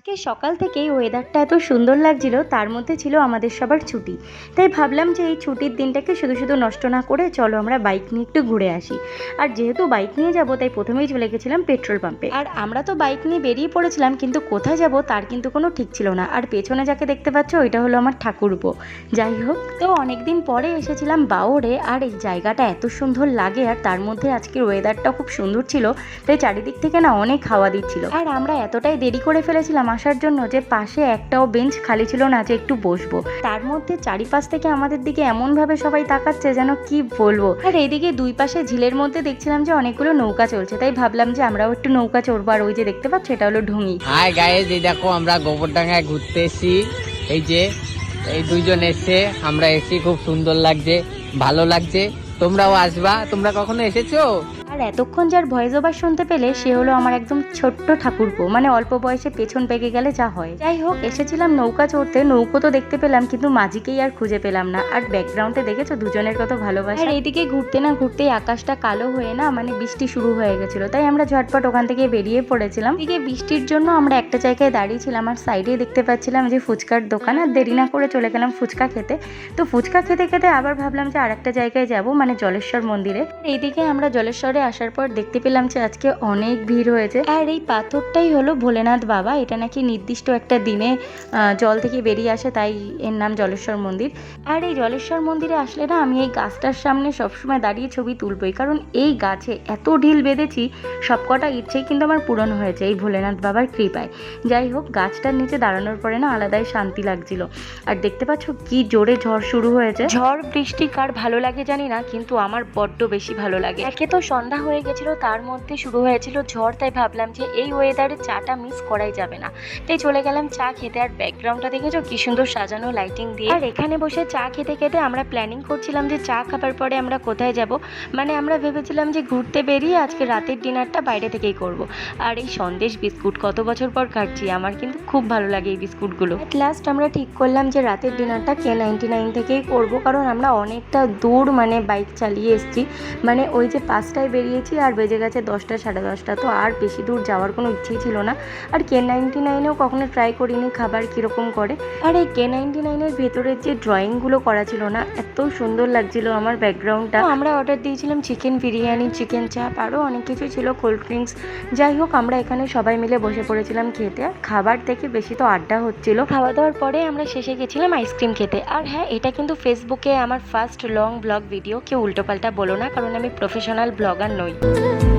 আজকে সকাল থেকেই ওয়েদারটা এত সুন্দর লাগছিল, তার মধ্যে ছিল আমাদের সবার ছুটি। তাই ভাবলাম যে এই ছুটির দিনটাকে শুধু শুধু নষ্ট না করে চলো আমরা বাইক নিয়ে একটু ঘুরে আসি। আর যেহেতু বাইক নিয়ে যাব, তাই প্রথমেই চলে গেছিলাম পেট্রোল পাম্পে আর আমরা তো বাইক নিয়ে বেরিয়ে পড়েছিলাম, কিন্তু কোথায় যাব তার কিন্তু কোনো ঠিক ছিল না। আর পেছনে যাকে দেখতে পাচ্ছ, ওইটা হলো আমার ঠাকুরপো। যাই হোক, তো অনেকদিন পরে এসেছিলাম বাওরে, আর এই জায়গাটা এত সুন্দর লাগে, আর তার মধ্যে আজকের ওয়েদারটা খুব সুন্দর ছিল, তাই চারিদিক থেকে না অনেক হাওয়া দিচ্ছিল। আর আমরা এতটাই দেরি করে ফেলেছিলাম আসার জন্য যে পাশে একটাও বেঞ্চ খালি ছিল না যে একটু বসবো। তার মধ্যে চারিপাশ থেকে আমাদের দিকে এমন ভাবে সবাই তাকাচ্ছে যেন কি বলব। আর এইদিকে দুই পাশে ঝিলের মধ্যে দেখছিলাম যে অনেকগুলো নৌকা চলছে, তাই ভাবলাম যে আমরাও একটু নৌকা চড়বো আর ওই যে দেখতে পাচ্ছ এটা হলো ঢুঙি হাই গায়ে এই দেখো আমরা গোবরডাঙ্গায় ঘুরতে এসি এই যে এই দুইজন এসে আমরা এসি খুব সুন্দর লাগছে, ভালো লাগছে। তোমরাও আসবা, তোমরা কখনো এসেছ? আর এতক্ষণ যার ভয়েস ওভার শুনতে পেলে সে হলো আমার একদম ছোট্ট ঠাকুরপো। মানে অল্প বয়সে পেছন পেকে গেলে যা হয়। যাই হোক, এসেছিলাম নৌকা চড়তে। নৌকো তো দেখতে পেলাম, কিন্তু মাঝিকেই আর খুঁজে পেলাম না। আর ব্যাকগ্রাউন্ডে দেখেছ? দুজনের কত ভালোবাসা। আর এইদিকে ঘুরতে না ঘুরতেই আকাশটা কালো হয়ে না মানে বৃষ্টি শুরু হয়ে গেছিল। তাই আমরা ঝটপট ওখান থেকে বেরিয়ে পড়েছিলাম। এদিকে বৃষ্টির জন্য আমরা একটা জায়গায় দাঁড়িয়েছিলাম আর সাইডেই দেখতে পাচ্ছিলাম যে ফুচকার দোকান। আর দেরি না করে চলে গেলাম ফুচকা খেতে। তো ফুচকা খেতে খেতে আবার ভাবলাম যে আরেকটা জায়গায় যাব মানে জলেশ্বর মন্দিরে। এইদিকে আমরা জলেশ্বরে আসার পর দেখতে পেলাম যে আজকে অনেক ভিড় হয়েছে। আর এই পাথরটাই হলো ভোলেনাথ বাবা। এটা নাকি নির্দিষ্ট একটা দিনে জল থেকে বেরিয়ে আসে, তাই এর নাম জলেশ্বর মন্দির। আর এই জলেশ্বর মন্দিরে আসলে না, আমি এই গাছটার সামনে সবসময় দাঁড়িয়ে ছবি তুলবই। কারণ এই গাছে এত ঢিল বেঁধেছি, সবকটা ইচ্ছেই কিন্তু আমার পূরণ হয়েছে এই ভোলেনাথ বাবার কৃপায়। যাই হোক, গাছটার নিচে দাঁড়ানোর পরে না আলাদাই শান্তি লাগছিল। আর দেখতে পাচ্ছ কি জোরে ঝড় শুরু হয়েছে। ঝড়, বৃষ্টি, কার ভালো লাগে জানি না, কিন্তু আমার বড্ড বেশি ভালো লাগে। একে তো সন্ধ্যা হয়ে গেছিল, তার মধ্যে শুরু হয়েছিল ঝড়, তাই ভাবলাম যে এই ওয়েদারে চাটা মিস করাই যাবে না। তাই চলে গেলাম চা খেতে, আর ব্যাকগ্রাউন্ডটা দেখেছ? কি সুন্দর সাজানো লাইটিং দিয়ে। আর এখানে বসে চা খেতে খেতে আমরা প্ল্যানিং করছিলাম যে চা খাবার পরে আমরা কোথায় যাব। মানে আমরা ভেবেছিলাম যে ঘুরতে বেরিয়ে আজকে রাতের ডিনারটা বাইরে থেকেই করব। আর এই সন্দেশ বিস্কুট কত বছর পর খাচ্ছি, আমার কিন্তু খুব ভালো লাগে এই বিস্কুটগুলো। অ্যাট লাস্ট আমরা ঠিক করলাম যে রাতের ডিনারটা কে নাইনটি নাইন থেকেই করব, কারণ আমরা অনেকটা দূর মানে বাইক চালিয়ে এসেছি। মানে ওই যে পাঁচটায় বেরিয়েছি আর বেজে গেছে দশটা, সাড়ে দশটা। তো আর বেশি দূর যাওয়ার কোনো ইচ্ছেই ছিল না। আর কে নাইনটি নাইনেও কখনো ট্রাই করিনি খাবার কীরকম করে। আর এই কে নাইনটি নাইনের ভেতরের যে ড্রয়িংগুলো করা ছিল না, এত সুন্দর লাগছিল আমার ব্যাকগ্রাউন্ডটা আমরা অর্ডার দিয়েছিলাম চিকেন বিরিয়ানি চিকেন চাপ আরও অনেক কিছু ছিল কোল্ড ড্রিঙ্কস যাই হোক, আমরা এখানে সবাই মিলে বসে পড়েছিলাম খেতে। আর খাবার থেকে বেশি তো আড্ডা হচ্ছিল। খাওয়া দাওয়ার পরে আমরা শেষে গেছিলাম আইসক্রিম খেতে। আর হ্যাঁ এটা কিন্তু ফেসবুকে আমার ফার্স্ট লং ব্লগ ভিডিও কেউ উল্টোপাল্টা বলো না, কারণ আমি প্রফেশনাল ব্লগার নই।